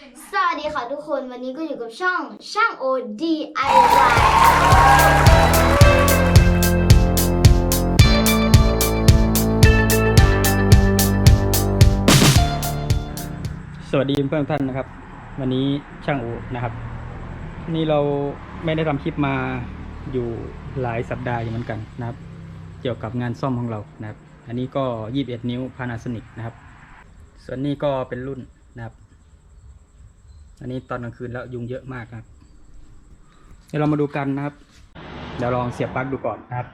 สวัสดีค่ะทุกคนวันนี้ก็อยู่กับช่องช่างโอ DIY สวัสดีเพื่อนๆท่านนะครับ วันนี้ช่างอูนะครับนนี้เราไม่ได้ทำคลิปมาอยู่หลายสัปดาห์อยู่เหมือนกันนะครับ เกี่ยวกับงานซ่อมของเรานะครับ อันนี้ก็ 21 นิ้ว Panasonic นะครับ ส่วนนี้ก็เป็นรุ่น อันนี้ตอนกลางคืนแล้วยุงเยอะมากนะครับ เดี๋ยวเรามาดูกันนะครับ เดี๋ยวลองเสียบปลั๊กดูก่อนนะครับ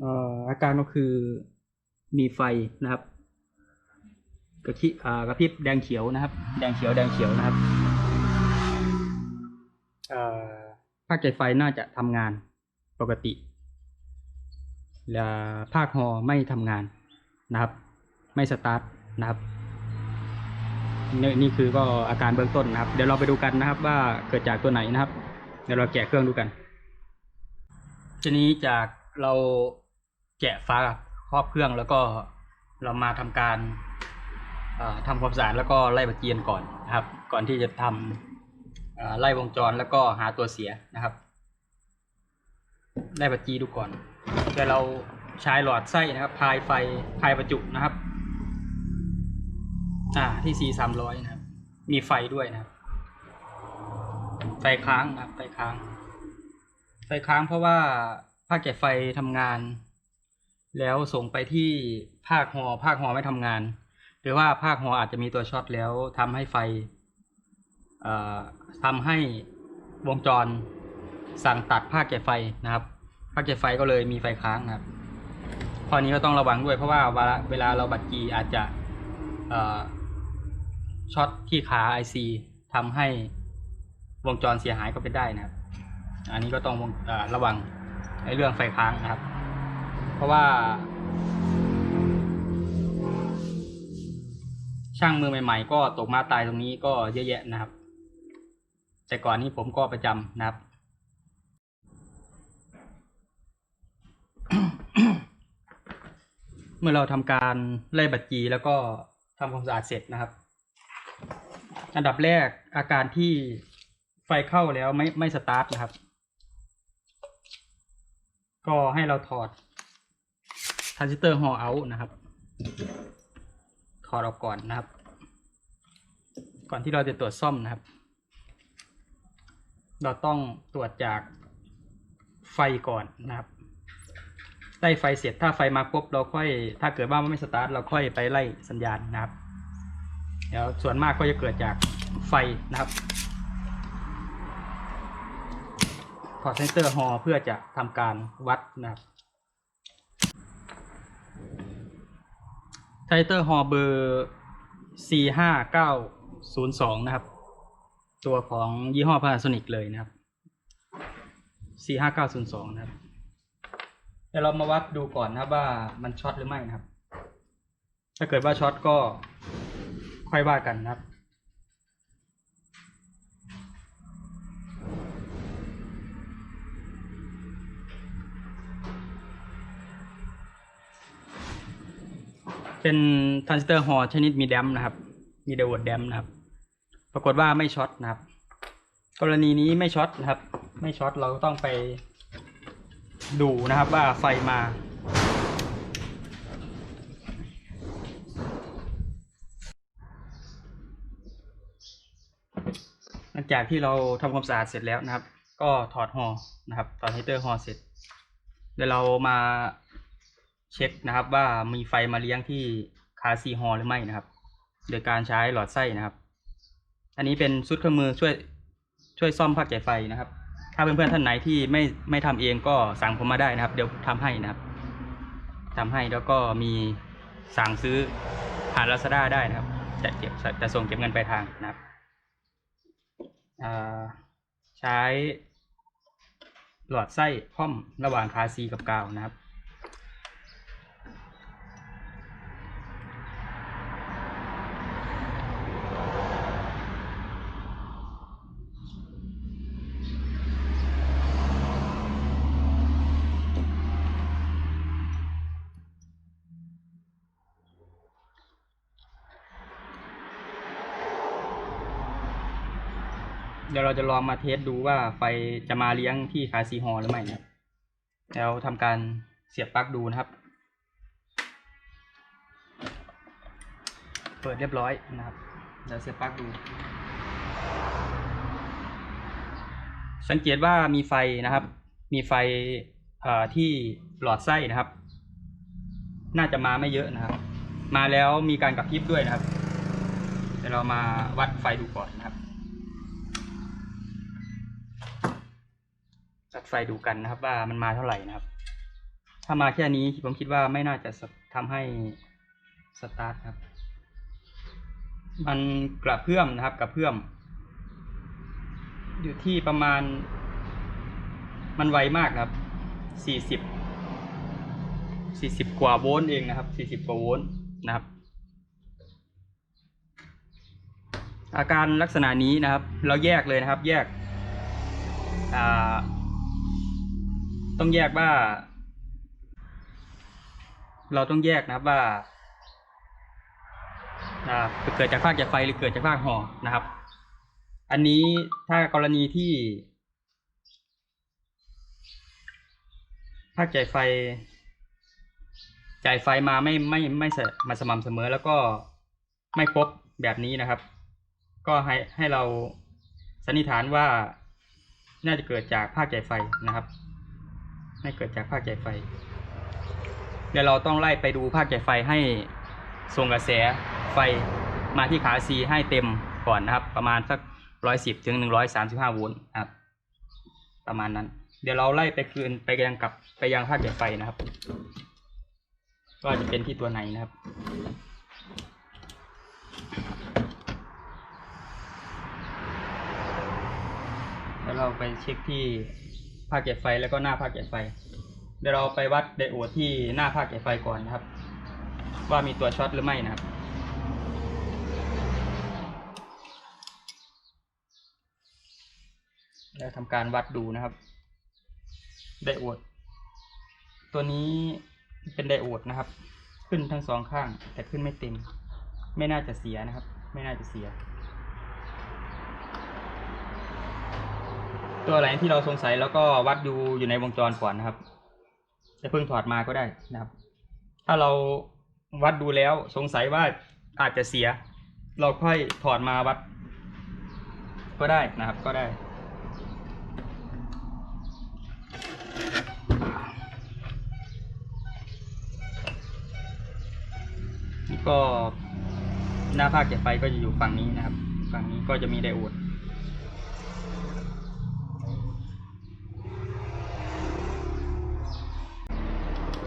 เอ่ออาการก็คือมีไฟนะครับกระพริบอ่ากระพริบแดงเขียวนะครับ แดงเขียวแดงเขียวนะครับเอ่อภาคใจไฟน่าจะทำงานปกติและภาคฮอไม่ทำงานนะครับ ไม่สตาร์ท นะครับนี่นี่คือก็อาการเบื้องต้นนะครับ เดี๋ยวเราไปดูกันนะครับ ว่าเกิดจากตัวไหนนะครับ เดี๋ยวเราแกะเครื่องดูกัน ทีนี้จากเราแกะฝาครอบเครื่องแล้วก็เรามาทำการเอ่อทำความสะอาดแล้วก็ไล่บตเตอรี่ก่อนนะครับ ก่อนที่จะทำเอ่อไล่วงจรแล้วก็หาตัวเสียนะครับไล่แบตเตอรี่ดูก่อนเดี๋ยวเราใช้หลอดไส้นะครับ พายไฟพายประจุนะครับ อ่าที่ C สามร้อยนะครับ มีไฟด้วยนะครับ ไฟค้างนะครับ ไฟค้าง ไฟค้างเพราะว่าภาคแกะไฟทำงาน แล้วส่งไปที่ภาคหอภาคหอไม่ทำงาน หรือว่าภาคหออาจจะมีตัวช็อตแล้วทำให้ไฟเอ่อทำให้วงจรสั่งตัดภาคแกะไฟนะครับภาคแกะไฟก็เลยมีไฟค้างนะครับข้อนี้ก็ต้องระวังด้วยเพราะว่าเวลาเราบัดกีอาจจะ ช็อตที่ขา IC ทำให้วงจรเสียหายก็เป็นได้นะครับ อันนี้ก็ต้องอระวังในเรื่องไฟค้างนะครับ เพราะว่า ช่างมือใหม่ ๆ ก็ตกมาตายตรงนี้ก็เยอะแยะนะครับ แต่ก่อนนี้ผมก็ประจำนะครับเมื่อเราทำการไล่บัตรจีแล้วก็ทำความสะอาดเสร็จนะครับ อันดับแรกอาการที่ไฟเข้าแล้วไม่ไม่สตาร์ทนะครับ ก็ให้เราถอดทรานซิสเตอร์ฮอเอานะครับ ถอดออกก่อนนะครับ ก่อนที่เราจะตรวจซ่อมนะครับ เราต้องตรวจจากไฟก่อนนะครับ ได้ไฟเสร็จถ้าไฟมาปุ๊บเราค่อย ถ้าเกิดว่ามันไม่สตาร์ทเราค่อยไปไล่สัญญาณนะครับ ดี๋ยวส่วนมากก็จะเกิดจากไฟนะครับถอดเซนเซอร์ฮอเพื่อจะทำการวัดนะครับเซนเซอร์ฮอเบอร์ C ห้าเก้าศูนย์สองนะครับ ตัวของยี่ห้อ Panasonic เลยนะครับ C ห้าเก้าศูนย์สองนะครับ เดี๋ยวเรามาวัดดูก่อนนะบว่ามันช็อตหรือไม่นะครับ ถ้าเกิดว่าช็อตก็ ค่อยว่ากันนะครับ เป็นทรานซิสเตอร์ฮอชนิดมีแดมนะครับ มีเดวดแดมนะครับ ปรากฏว่าไม่ช็อตนะครับ กรณีนี้ไม่ช็อตนะครับ ไม่ช็อตเราต้องไปดูนะครับว่าไฟมา หลังจากที่เราทำความสะอาดเสร็จแล้วนะครับ ก็ถอดฮอนะครับถอดฮีเตอร์ฮอเสร็จ เดี๋ยวเรามาเช็คนะครับว่ามีไฟมาเลี้ยงที่คาซีฮอหรือไม่นะครับ โดยการใช้หลอดไส้นะครับ อันนี้เป็นชุดเครื่องมือช่วยช่วยซ่อมภาคจ่ายไฟนะครับ ถ้าเพื่อนๆท่านไหนที่ไม่ไม่ทำเองก็สั่งผมมาได้นะครับ เดี๋ยวผมทำให้นะครับทำให้แล้วก็มีสั่งซื้อผ่านลาซาด้าได้นะครับจะเก็บจะส่งเก็บเงินปลายทางนะครับ ใช้หลอดไส้ค่อมระหว่างคาซีกับกาวนะครับ พ เดี๋ยวเรา จะลองมาเทสดูว่าไฟจะมาเลี้ยงที่ขาซีฮอหรือไม่นะครับแล้วทำการเสียบปลั๊กดูนะครับ เปิดเรียบร้อยนะครับเดี๋ยวเสียบปลั๊กดู สังเกตว่ามีไฟนะครับ มีไฟที่หลอดไส้นะครับ น่าจะมาไม่เยอะนะครับ มาแล้วมีการกระพริบด้วยนะครับเดี๋ยวเรามาวัดไฟดูก่อนนะครับ วัดไฟดูกันนะครับ ว่ามันมาเท่าไหร่นะครับ ถ้ามาแค่นี้ผมคิดว่าไม่น่าจะทำให้สตาร์ทครับ มันกระเพื่อมนะครับกระเพื่อม อยู่ที่ประมาณ มันไวมากครับสี่สิบสี่สิบกว่าโวลต์เองนะครับสี่สิบกว่าโวลต์นะครับ อาการลักษณะนี้นะครับ เราแยกเลยนะครับ แยกอ่า ต้องแยกว่า เราต้องแยกนะว่าอ่าเกิดจากภาคจากไฟหรือเกิดจากภาคหอนะครับ อันนี้ถ้ากรณีที่ ภาคจ่ายไฟ จ่ายไฟมาไม่ไม่ไม่มาสม่ำเสมอแล้วก็ไม่ครบแบบนี้นะครับ ก็ให้ให้เราสันนิษฐานว่าน่าจะเกิดจากภาคจ่ายไฟนะครับ ไม่เกิดจากภาคจ่ายไฟ เดี๋ยวเราต้องไล่ไปดูภาคจ่ายไฟให้ส่งกระแสไฟมาที่ขา C ให้เต็มก่อนนะครับ ประมาณสักร้อยสิบถึงหนึ่งร้อยสามสิบห้าโวลต์ครับ ประมาณนั้น เดี๋ยวเราไล่ไปคืนไปยังกลับไปยังภาคจ่ายไฟนะครับก็จะเป็นที่ตัวไหนนะครับแล้วเราไปเช็คที่าคเก็บไฟแล้วก็หน้าภาคเก็บไฟ เดี๋ยวเราไปวัดไดโอดที่หน้าภาคเก็บไฟก่อนนะครับ ว่ามีตัวช็อตหรือไม่นะครับแล้วทำการวัดดูนะครับ ไดโอด ตัวนี้เป็นไดโอดนะครับ ขึ้นทั้งสองข้างแต่ขึ้นไม่เต็ม ไม่น่าจะเสียนะครับ ไม่น่าจะเสีย ตัวไหนที่เราสงสัยแล้วก็วัดดูอยู่ในวงจรก่อนนะครับ จะเพิ่งถอดมาก็ได้นะครับ ถ้าเราวัดดูแล้วสงสัยว่าอาจจะเสีย เราค่อยถอดมาวัด ก็ได้นะครับก็ได้ก็หน้าภาคเก็บไฟก็จะอยู่ฝั่งนี้นะครับ ฝั่งนี้ก็จะมีไดโอด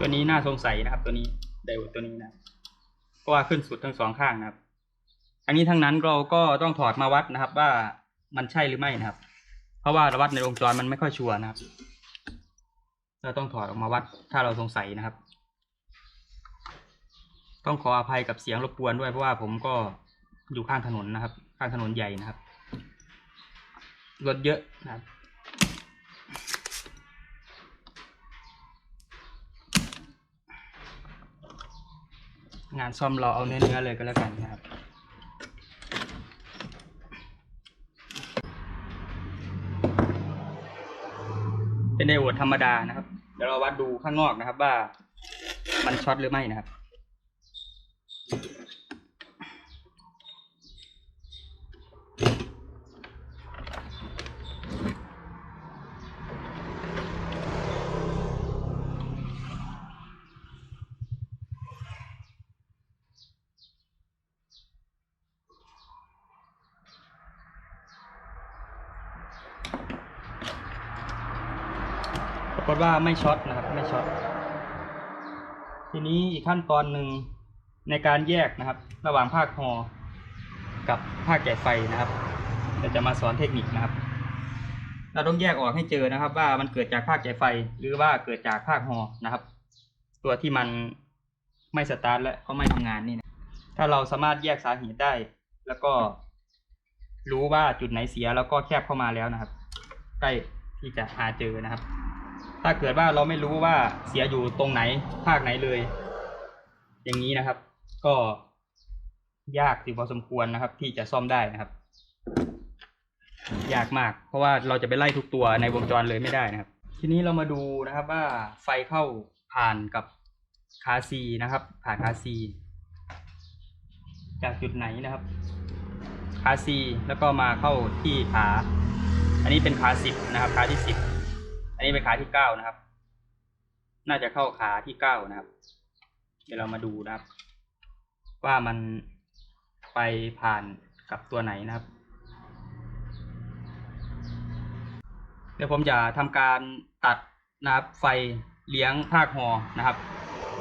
ตัวนี้น่าสงสัยนะครับ ตัวนี้ไดโอดตัวนี้นะเพราะว่าขึ้นสุดทั้งสองข้างนะครับ อันนี้ทั้งนั้นเราก็ต้องถอดมาวัดนะครับ ว่ามันใช่หรือไม่นะครับ เพราะว่าเราวัดในวงจรมันไม่ค่อยชัวร์นะครับ เราต้องถอดออกมาวัดถ้าเราสงสัยนะครับ ต้องขออภัยกับเสียงรบกวนด้วยเพราะว่าผมก็อยู่ข้างถนนนะครับ ข้างถนนใหญ่นะครับรถเยอะนะครับ งานซ่อมเราเอาเนื้อเลยก็แล้วกันนะครับ เป็นไดโอดธรรมดานะครับ เดี๋ยวเราวัดดูข้างนอกนะครับว่ามันช็อตหรือไม่นะครับ ฏว่าไม่ช็อตนะครับ ไม่ช็อต ทีนี้อีกขั้นตอนหนึ่งในการแยกนะครับ ระหว่างภาคฮอกับภาคแก่ไฟนะครับเดี๋ยวจะมาสอนเทคนิคนะครับ เราต้องแยกออกให้เจอนะครับ ว่ามันเกิดจากภาคแก่ไฟ หรือว่าเกิดจากภาคฮอนะครับ ตัวที่มันไม่สตาร์ทและก็ไม่ทำงานนี่นะถ้าเราสามารถแยกสาเหตุได้ แล้วก็รู้ว่าจุดไหนเสียแล้วก็แคบเข้ามาแล้วนะครับ ใกล้ที่จะหาเจอนะครับ ถ้าเกิดว่าเราไม่รู้ว่าเสียอยู่ตรงไหนภาคไหนเลย อย่างนี้นะครับ ก็ยากสิพอสมควรนะครับ ที่จะซ่อมได้นะครับ ยากมาก เพราะว่าเราจะไปไล่ทุกตัวในวงจรเลยไม่ได้นะครับ ทีนี้เรามาดูนะครับว่าไฟเข้าผ่านกับคาซีนะครับ ผ่านคาซี จากจุดไหนนะครับ คาซีแล้วก็มาเข้าที่ขา อันนี้เป็นขาสิบนะครับขาที่สิบ อันนี้เป็นขาที่เก้านะครับ น่าจะเข้าขาที่เก้านะครับ เดี๋ยวเรามาดูนะครับ ว่ามันไปผ่านกับตัวไหนนะครับ เดี๋ยวผมจะทำการตัดนะครับ ไฟเลี้ยงภาคฮอนะครับ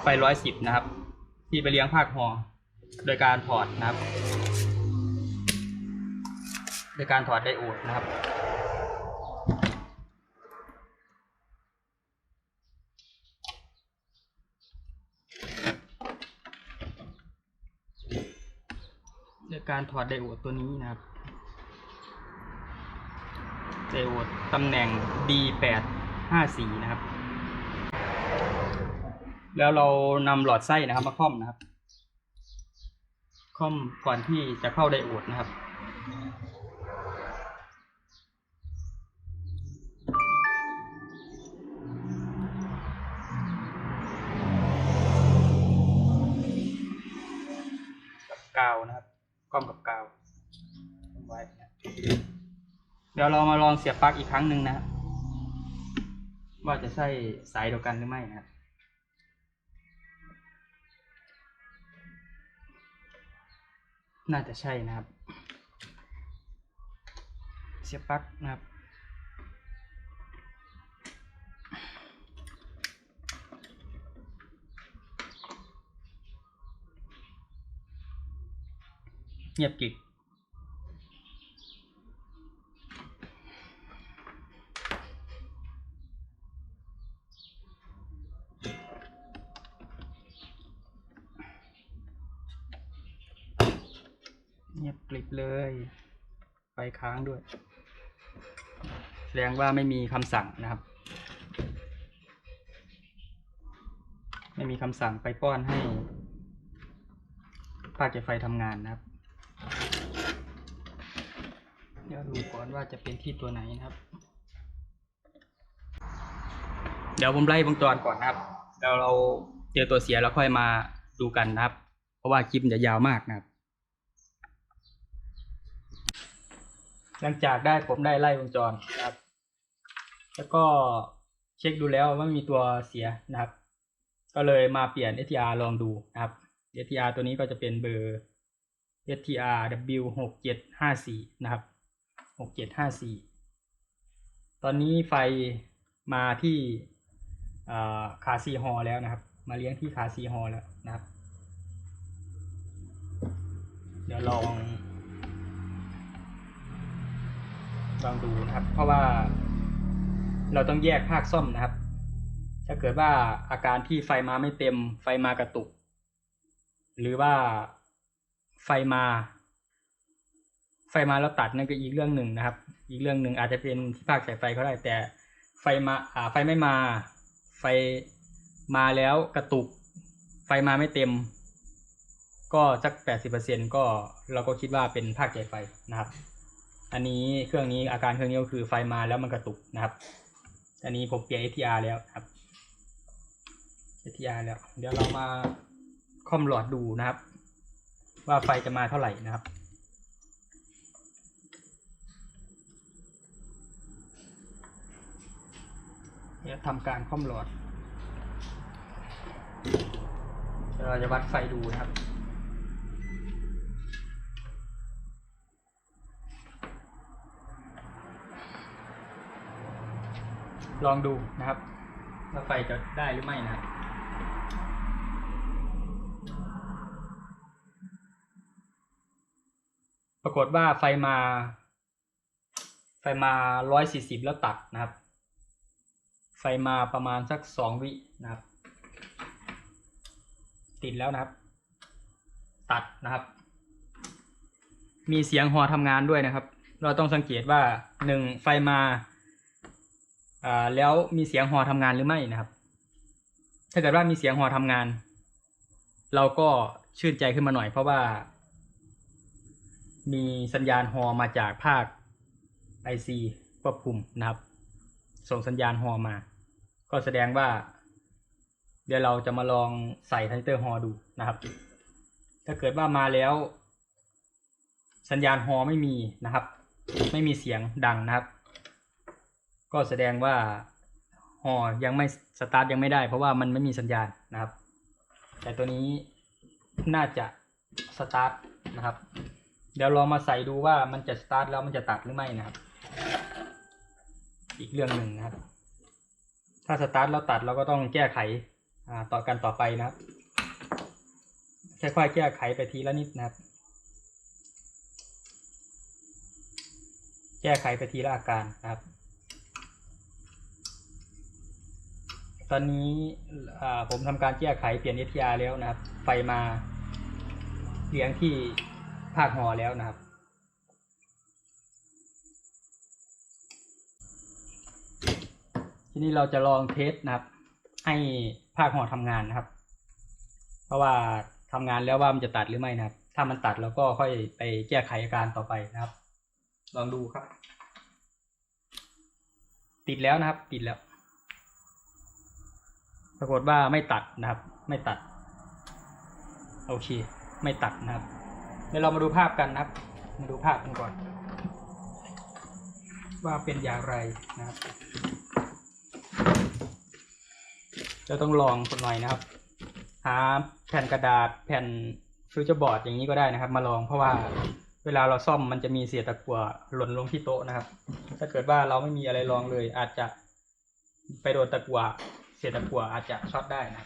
ไฟร้อยสิบนะครับ ที่ไปเลี้ยงภาคฮอโดยการถอดนะครับ โดยการถอดไดโอดนะครับ การถอดไดโอดตัวนี้นะครับ ไดโอดตำแหน่ง D854 นะครับ แล้วเรานำหลอดไส้นะครับมาค่อมนะครับ ค่อมก่อนที่จะเข้าไดโอดนะครับกับ ยวเรามาลองเสียบปลั๊กอีกครั้งหนึ่งนะครับว่าจะใช่สายเดียวกันหรือไม่นะครับน่าจะใช่นะครับ เสียบปลั๊กนะครับ เงียบกิบ ค้างด้วย แสดงว่าไม่มีคำสั่งนะครับ ไม่มีคำสั่งไปป้อนให้ภาคเก็บไฟทำงานนะครับ เดี๋ยวดูก่อนว่าจะเป็นที่ตัวไหนนะครับ เดี๋ยวผมไล่วงจรก่อนนะครับเดี๋ยวเราเจอตัวเสียแล้วค่อยมาดูกันนะครับ เพราะว่าคลิปมันจะยาวมากนะครับ หลังจากได้ผมได้ไล่วงจรนะครับ แล้วก็เช็คดูแล้วว่ามีตัวเสียนะครับ ก็เลยมาเปลี่ยน STR ลองดูนะครับ STR ตัวนี้ก็จะเป็นเบอร์ STR W หกเจ็ดห้าสี่นะครับหกเจ็ดห้าสี่ตอนนี้ไฟมาที่อ่าคาซีฮอแล้วนะครับ มาเลี้ยงที่คาซีฮอแล้วนะครับ เดี๋ยวลอง ลองดูนะครับ เพราะว่าเราต้องแยกภาคซ่อมนะครับ ถ้าเกิดว่าอาการที่ไฟมาไม่เต็ม ไฟมากระตุก หรือว่าไฟมา ไฟมาแล้วตัดนั่นก็อีกเรื่องหนึ่งนะครับ อีกเรื่องหนึ่งอาจจะเป็นที่ภาคสายไฟก็ได้แต่ไฟมาอ่าไฟไม่มา ไฟมาแล้วกระตุก ไฟมาไม่เต็ม ก็สักแปดสิบเปอร์เซ็นก็เราก็คิดว่าเป็นภาคใจไฟนะครับ อันนี้เครื่องนี้อาการเครื่องนี้ก็คือไฟมาแล้วมันกระตุกนะครับ อันนี้ผมเปลี่ยน ATR แล้วครับ ATR แล้ว เดี๋ยวเรามาคอมหลอดดูนะครับ ว่าไฟจะมาเท่าไหร่นะครับเดี๋ยวทำการคอมหลอดเดี๋ยวเราจะวัดไฟดูนะครับ ลองดูนะครับว่าไฟจะได้หรือไม่นะครับปรากฏว่าไฟมา ไฟมาร้อยสี่สิบแล้วตัดนะครับ ไฟมาประมาณสักสองวินะครับ ติดแล้วนะครับ ตัดนะครับ มีเสียงฮอทำงานด้วยนะครับ เราต้องสังเกตว่าหนึ่งไฟมาอ่า แล้วมีเสียงฮอทำงานหรือไม่นะครับ ถ้าเกิดว่ามีเสียงฮอทำงาน เราก็ชื่นใจขึ้นมาหน่อย เพราะว่า มีสัญญาณฮอมาจากภาค IC ควบคุมนะครับ ส่งสัญญาณฮอมา ก็แสดงว่า เดี๋ยวเราจะมาลองใส่ทันเตอร์ฮอดูนะครับ ถ้าเกิดว่ามาแล้ว สัญญาณฮอไม่มีนะครับ ไม่มีเสียงดังนะครับ ก็แสดงว่าฮอยังไม่สตาร์ทยังไม่ได้ เพราะว่ามันไม่มีสัญญาณนะครับ แต่ตัวนี้น่าจะสตาร์ทนะครับ เดี๋ยวลองมาใส่ดูว่ามันจะสตาร์ทแล้วมันจะตัดหรือไม่นะครับ อีกเรื่องหนึ่งนะครับ ถ้าสตาร์ทแล้วตัดเราก็ต้องแก้ไขต่อกันต่อไปนะครับค่อยๆแก้ไขไปทีละนิดนะครับ แก้ไขไปทีละอาการนะครับ ตอนนี้ผมทำการแก้ไขเปลี่ยน STR แล้วนะครับ ไฟมาเลี้ยงที่ภาคหอแล้วนะครับ ทีนี้เราจะลองเทสนะครับ ให้ภาคหอทำงานนะครับ เพราะว่าทำงานแล้วว่ามันจะตัดหรือไม่นะครับ ถ้ามันตัดเราก็ค่อยไปแก้ไขอาการต่อไปนะครับ ลองดูครับ ติดแล้วนะครับ ติดแล้ว ปรากฏว่าไม่ตัดนะครับ ไม่ตัด โอเค ไม่ตัดนะครับ เดี๋ยวเรามาดูภาพกันนะครับ มาดูภาพกันก่อน ว่าเป็นอย่างไรนะครับเราต้องลองคนหน่อยนะครับ หาแผ่นกระดาษแผ่นฟิวเจอร์บอร์ดอย่างนี้ก็ได้นะครับ มาลองเพราะว่าเวลาเราซ่อมมันจะมีเศษตะกั่วหล่นลงที่โต๊ะนะครับ ถ้าเกิดว่าเราไม่มีอะไรรองเลย อาจจะไปโดนตะกั่ว เศษตะกั่วอาจจะช็อตได้นะ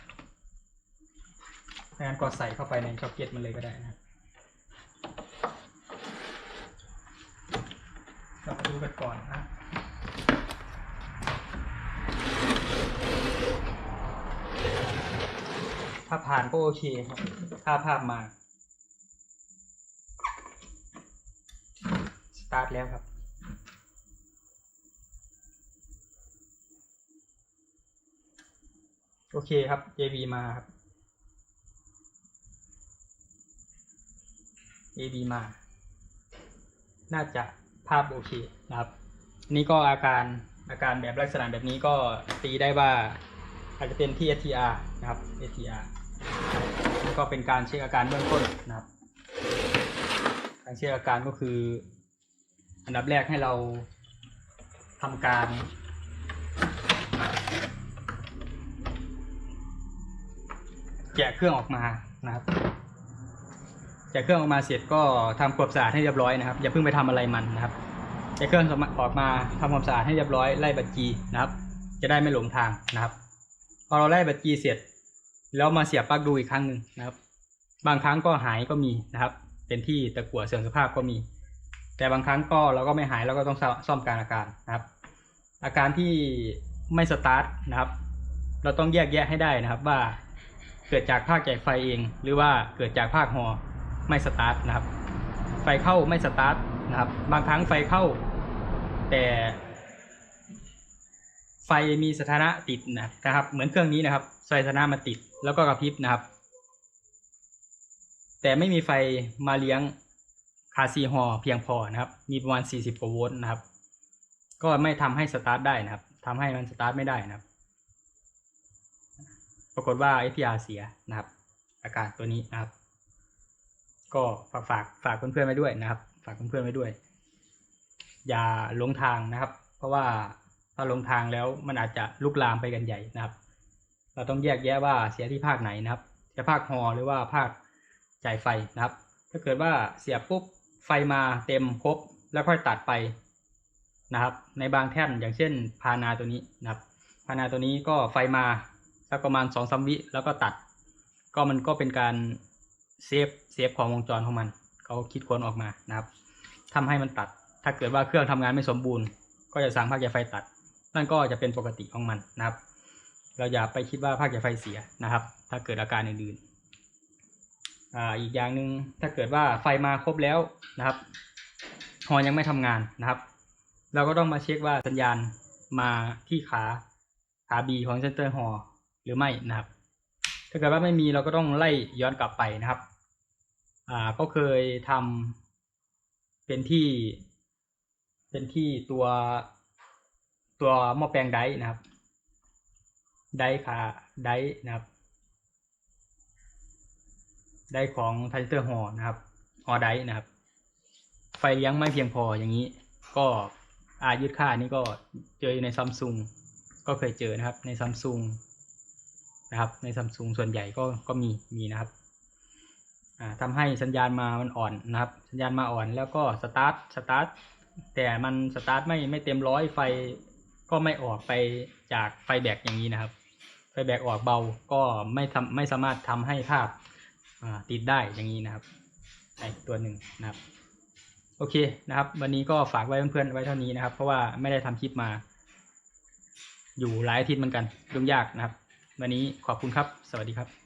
งั้นก็ใส่เข้าไปในช็อคเก็ตมันเลยก็ได้นะรับเราดูกันก่อนนะถ้าผ่านก็โอเคครับ ถ้าภาพมา สตาร์ทแล้วครับ โอเคครับ JB มาครับ JB มา น่าจะภาพโอเคนะครับ นี่ก็อาการอาการแบบลักษณะแบบนี้ก็ตีได้ว่าอาจจะเป็นที่ STR นะครับ STR นี่ก็เป็นการเช็คอาการเบื้องต้นนะครับ การเช็คอาการก็คือ อันดับแรกให้เราทำการ แกะเครื่องออกมานะครับแกะเครื่องออกมาเสร็จก็ทำความสะอาดให้เรียบร้อยนะครับอย่าเพิ่งไปทำอะไรมันนะครับแกะเครื่องออกมาทำความสะอาดให้เรียบร้อยไล่บัตรจีนะครับ จะได้ไม่หลงทางนะครับพอเราไล่บัตรจีเสร็จ แล้วมาเสียบปลั๊กดูอีกครั้งหนึ่งนะครับ บางครั้งก็หายก็มีนะครับ เป็นที่ตะกั่วเสื่อมสภาพก็มี แต่บางครั้งก็เราก็ไม่หายเราก็ต้องซ่อมการอาการนะครับ อาการที่ไม่สตาร์ทนะครับ เราต้องแยกแยะให้ได้นะครับว่า เกิดจากภาคจ่ายไฟเอง หรือว่าเกิดจากภาคฮอไม่สตาร์ทนะครับ ไฟเข้าไม่สตาร์ทนะครับ บางครั้งไฟเข้า แต่ไฟมีสถานะติดนะครับ เหมือนเครื่องนี้นะครับไฟสถานะมาติดแล้วก็กระพริบนะครับ แต่ไม่มีไฟมาเลี้ยงคาซีฮอเพียงพอนะครับ มีประมาณ 40กว่าโวลต์นะครับ ก็ไม่ทำให้สตาร์ทได้นะครับทำให้มันสตาร์ทไม่ได้นะครับ รากฏว่า SPR เสียนะครับ อาการตัวนี้นะครับ ก็ฝากฝากฝากเพื่อนๆไว้ด้วยนะครับ ฝากเพื่อนๆไว้ด้วย อย่าหลงทางนะครับ เพราะว่าถ้าหลงทางแล้วมันอาจจะลุกลามไปกันใหญ่นะครับ เราต้องแยกแยะว่าเสียที่ภาคไหนนะครับจะภาคฮอหรือว่าภาคจ่ายไฟนะครับ ถ้าเกิดว่าเสียปุ๊บไฟมาเต็มครบแล้วค่อยตัดไปนะครับ ในบางแท่นอย่างเช่นพานาตัวนี้นะครับ พานาตัวนี้ก็ไฟมา สักประมาณสองสามวิแล้วก็ตัด ก็มันก็เป็นการเซฟเซฟของวงจรของมันเขาคิดค้นออกมานะครับทำให้มันตัด ถ้าเกิดว่าเครื่องทำงานไม่สมบูรณ์ ก็จะสั่งภาคจ่ายไฟตัด นั่นก็จะเป็นปกติของมันนะครับ เราอย่าไปคิดว่าภาคจ่ายไฟเสียนะครับ ถ้าเกิดอาการอื่นๆอ่าอีกอย่างหนึ่งถ้าเกิดว่าไฟมาครบแล้วนะครับฮอยังไม่ทำงานนะครับ เราก็ต้องมาเช็คว่าสัญญาณมาที่ขาขา B ของเซนเตอร์ฮอ หรือไม่นะครับ ถ้าเกิดว่าไม่มีเราก็ต้องไล่ย้อนกลับไปนะครับ อ่าก็เคยทำเป็นที่ เป็นที่ตัวตัวหม้อแปลงไดนะครับ ไดร์ขาไดนะครับ ไดของไทเตอร์ฮอนะครับฮอไดนะครับ ไฟเลี้ยงไม่เพียงพออย่างนี้ ก็อายืดค่านี่ก็เจออยู่ในซัมซุงก็เคยเจอนะครับในซัมซุง นะครับ ในซัมซุงส่วนใหญ่ก็ก็มีมีนะครับอ่าทำให้สัญญาณมามันอ่อนนะครับ สัญญาณมาอ่อนแล้วก็สตาร์ทสตาร์ทแต่มันสตาร์ทไม่ไม่เต็มร้อยไฟก็ไม่ออกไปจากไฟแบตอย่างนี้นะครับ ไฟแบตออกเบาก็ไม่ทำไม่สามารถทำให้ภาพติดได้อย่างนี้นะครับในตัวหนึ่งนะครับ โอเคนะครับ วันนี้ก็ฝากไว้เพื่อนๆไว้เท่านี้นะครับ เพราะว่าไม่ได้ทำคลิปมา อยู่หลายอาทิตย์เหมือนกันยุ่งยากนะครับ วันนี้ขอบคุณครับ สวัสดีครับ